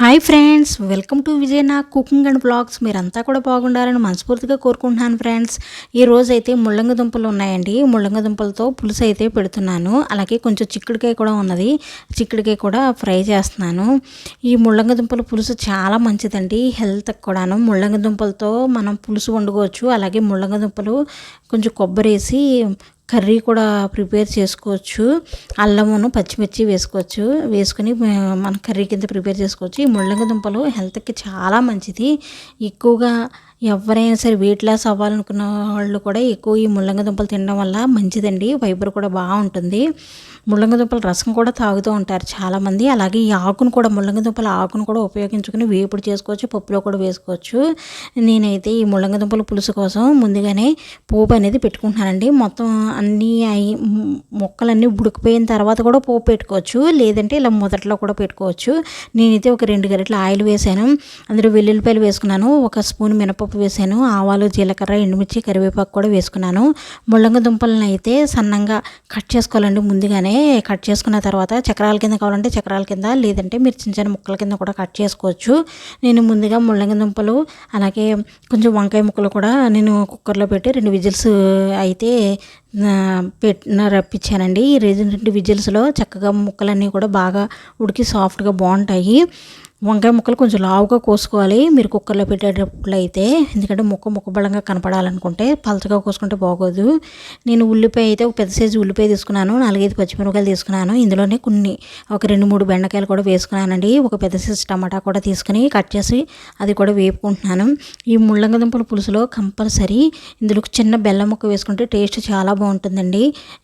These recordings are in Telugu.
Hi friends welcome to Vijay నా కుకింగ్ అండ్ బ్లాగ్స్ మీరంతా కూడా బాగుండాలని మనస్ఫూర్తిగా కోరుకుంటున్నాను ఫ్రెండ్స్ ఈ రోజు అయితే ముళ్ళంగి దుంపలు ఉన్నాయండి. ముళ్ళంగి దుంపలతో పులుసు అయితే పెడుతున్నాను. అలాగే కొంచెం చిక్కుడుకాయ కూడా ఉన్నది. చిక్కుడుకాయ కూడా ఫ్రై చేస్తున్నాను. ఈ ముళ్ళంగి దుంపల పులుసు చాలా మంచిదండి. హెల్త్కి కూడాను. ముళ్ళంగి దుంపలతో మనం పులుసు వండుకోవచ్చు. అలాగే ముళ్ళంగి దుంపలు కొంచెం కొబ్బరి వేసి కర్రీ కూడా ప్రిపేర్ చేసుకోవచ్చు. అల్లమును పచ్చిమిర్చి వేసుకోవచ్చు. వేసుకుని మన కర్రీ కింద ప్రిపేర్ చేసుకోవచ్చు. ఈ ముళ్ళంగి దుంపలు హెల్త్కి చాలా మంచిది. ఎక్కువగా ఎవరైనా సరే వెయిట్ లాస్ అవ్వాలనుకున్న వాళ్ళు కూడా ఎక్కువ ఈ ముళ్ళంగి దుంపలు తినడం వల్ల మంచిదండి. ఫైబర్ కూడా బాగుంటుంది ముళ్ళంగి దుంపల రసం కూడా తాగుతూ ఉంటారు చాలామంది. అలాగే ఈ ఆకును కూడా ముళ్ళంగి దుంపల ఆకును కూడా ఉపయోగించుకుని వేపుడు చేసుకోవచ్చు పప్పులో కూడా వేసుకోవచ్చు. నేనైతే ఈ ముళ్ళంగి దుంపల పులుసు కోసం ముందుగానే పోపు అనేది పెట్టుకుంటున్నానండి. మొత్తం అన్నీ అయి మొక్కలన్నీ ఉడికిపోయిన తర్వాత కూడా పోపు పెట్టుకోవచ్చు. లేదంటే ఇలా మొదట్లో కూడా పెట్టుకోవచ్చు. నేనైతే ఒక రెండు గరిటల ఆయిల్ వేసాను. అందులో వెల్లుల్లిపాయలు వేసుకున్నాను. ఒక స్పూన్ పప్పు వేసాను ఆవాలు జీలకర్ర ఎండుమిర్చి కరివేపాకు కూడా వేసుకున్నాను. ముళ్ళంగి దుంపలను అయితే సన్నంగా కట్ చేసుకోవాలండి. ముందుగానే కట్ చేసుకున్న తర్వాత చక్రాల కింద కావాలంటే చక్రాల కింద లేదంటే మీరు చిన్న చిన్న ముక్కల కింద కూడా కట్ చేసుకోవచ్చు. నేను ముందుగా ముళ్ళంగి దుంపలు అలాగే కొంచెం వంకాయ ముక్కలు కూడా నేను కుక్కర్లో పెట్టి రెండు విజిల్స్ అయితే పెట్టిన రప్పించానండి. ఈ రెండు విజిల్స్లో చక్కగా ముక్కలన్నీ కూడా బాగా ఉడికి సాఫ్ట్గా బాగుంటాయి. వంకాయ ముక్కలు కొంచెం లావుగా కోసుకోవాలి. మీరు కుక్కర్లో పెట్టేటప్పుడు అయితే ఎందుకంటే ముక్క ముక్కబలంగా కనపడాలనుకుంటే పలచగా కోసుకుంటే బాగోదు. నేను ఉల్లిపాయ అయితే ఒక పెద్ద సైజు ఉల్లిపాయ తీసుకున్నాను నాలుగైదు పచ్చిమిరపకాయలు తీసుకున్నాను. ఇందులోనే కొన్ని ఒక రెండు మూడు బెండకాయలు కూడా వేసుకున్నానండి. ఒక పెద్ద సైజు టమాటా కూడా తీసుకుని కట్ చేసి అది కూడా వేపుకుంటున్నాను. ఈ ముళ్ళంగ దుంపల పులుసులో కంపల్సరీ ఇందులో చిన్న బెల్లం ముక్క వేసుకుంటే టేస్ట్ చాలా బాగుంటుందండి.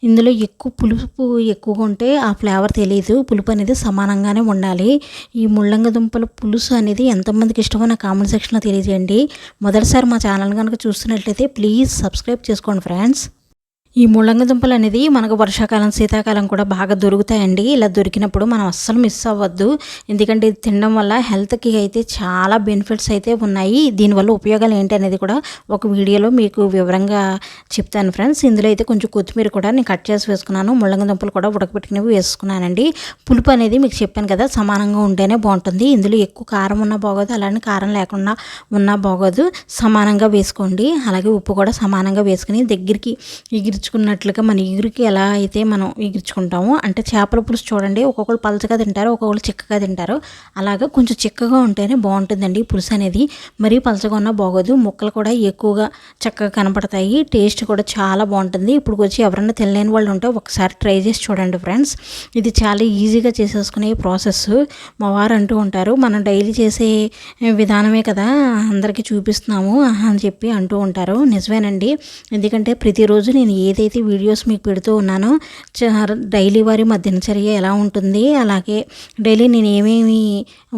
ఇందులో ఎక్కువ పులుపు ఎక్కువగా ఉంటే ఆ ఫ్లేవర్ తెలియదు పులుపు అనేది సమానంగానే ఉండాలి. ఈ ముళ్ళంగ దుంపల పులుసు అనేది ఎంతమందికి ఇష్టమో నా కామెంట్ సెక్షన్లో తెలియజేయండి. మొదటిసారి మా ఛానల్ కనుక చూస్తున్నట్లయితే ప్లీజ్ సబ్స్క్రైబ్ చేసుకోండి ఫ్రెండ్స్. ఈ ముళ్ళంగి దుంపలు అనేది మనకు వర్షాకాలం శీతాకాలం కూడా బాగా దొరుకుతాయండి. ఇలా దొరికినప్పుడు మనం అస్సలు మిస్ అవ్వద్దు. ఎందుకంటే ఇది తినడం వల్ల హెల్త్కి అయితే చాలా బెనిఫిట్స్ అయితే ఉన్నాయి. దీనివల్ల ఉపయోగాలు ఏంటి అనేది కూడా ఒక వీడియోలో మీకు వివరంగా చెప్తాను ఫ్రెండ్స్. ఇందులో అయితే కొంచెం కొత్తిమీర కూడా నేను కట్ చేసి వేసుకున్నాను. ముళ్ళంగి దుంపలు కూడా ఉడకబెట్టుకునేవి వేసుకున్నానండి. పులుపు అనేది మీకు చెప్పాను కదా సమానంగా ఉంటేనే బాగుంటుంది. ఇందులో ఎక్కువ కారం ఉన్నా బాగోదు అలానే కారం లేకుండా ఉన్నా బాగోదు. సమానంగా వేసుకోండి. అలాగే ఉప్పు కూడా సమానంగా వేసుకుని దగ్గరికి ఎగిరి ఎగిరించుకున్నట్లుగా మన ఎగురికి ఎలా అయితే మనం ఎగిరించుకుంటామో అంటే చేపల పులుసు చూడండి ఒక్కొక్కరు పలచగా తింటారు ఒక్కొక్కరు చిక్కగా తింటారు. అలాగా కొంచెం చిక్కగా ఉంటేనే బాగుంటుందండి పులుసు అనేది. మరీ పలచగా ఉన్నా బాగోదు ముక్కలు కూడా ఎక్కువగా చక్కగా కనపడతాయి టేస్ట్ కూడా చాలా బాగుంటుంది. ఇప్పుడు వచ్చి ఎవరైనా తినలేని వాళ్ళు ఉంటే ఒకసారి ట్రై చేసి చూడండి ఫ్రెండ్స్. ఇది చాలా ఈజీగా చేసేసుకునే ప్రాసెస్. మా వారు అంటూ ఉంటారు మనం డైలీ చేసే విధానమే కదా అందరికీ చూపిస్తున్నాము అని చెప్పి అంటూ ఉంటారు. నిజమేనండి. ఎందుకంటే ప్రతిరోజు నేను ఏ ఏదైతే వీడియోస్ మీకు పెడుతూ ఉన్నానో డైలీ వారి మా దినచర్య ఎలా ఉంటుంది అలాగే డైలీ నేను ఏమేమి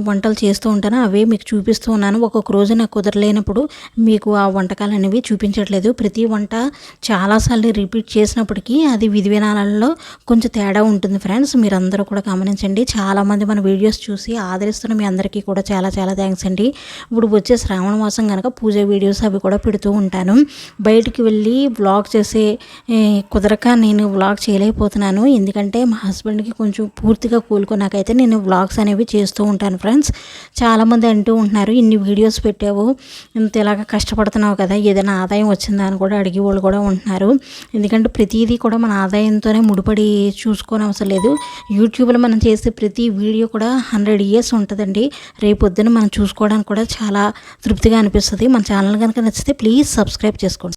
వంటలు చేస్తూ ఉంటానో అవే మీకు చూపిస్తూ ఉన్నాను. ఒక్కొక్క రోజు నాకు కుదరలేనప్పుడు మీకు ఆ వంటకాలు అనేవి చూపించట్లేదు. ప్రతి వంట చాలాసార్లు రిపీట్ చేసినప్పటికీ అది విధి విధానాలలో కొంచెం తేడా ఉంటుంది ఫ్రెండ్స్. మీరందరూ కూడా గమనించండి. చాలామంది మన వీడియోస్ చూసి ఆదరిస్తున్న మీ అందరికీ కూడా చాలా చాలా థ్యాంక్స్ అండి. ఇప్పుడు వచ్చే శ్రావణ మాసం కనుక పూజ వీడియోస్ అవి కూడా పెడుతూ ఉంటాను. బయటికి వెళ్ళి బ్లాగ్ చేసే కుదరక నేను వ్లాగ్ చేయలేకపోతున్నాను. ఎందుకంటే మా హస్బెండ్కి కొంచెం పూర్తిగా కోలుకున్నాకైతే నేను వ్లాగ్స్ అనేవి చేస్తూ ఉంటాను ఫ్రెండ్స్ చాలామంది అంటూ ఉంటున్నారు ఇన్ని వీడియోస్ పెట్టావు ఇంత ఇలాగ కష్టపడుతున్నావు కదా ఏదైనా ఆదాయం వచ్చిందా? అని కూడా అడిగే వాళ్ళు కూడా ఉంటున్నారు. ఎందుకంటే ప్రతిదీ కూడా మన ఆదాయంతోనే ముడిపడి చూసుకోని అవసరం లేదు. యూట్యూబ్లో మనం చేసే ప్రతి వీడియో కూడా హండ్రెడ్ ఇయర్స్ ఉంటుందండి. రేపొద్దున మనం చూసుకోవడానికి కూడా చాలా తృప్తిగా అనిపిస్తుంది. మన ఛానల్ కనుక నచ్చితే ప్లీజ్ సబ్స్క్రైబ్ చేసుకోండి.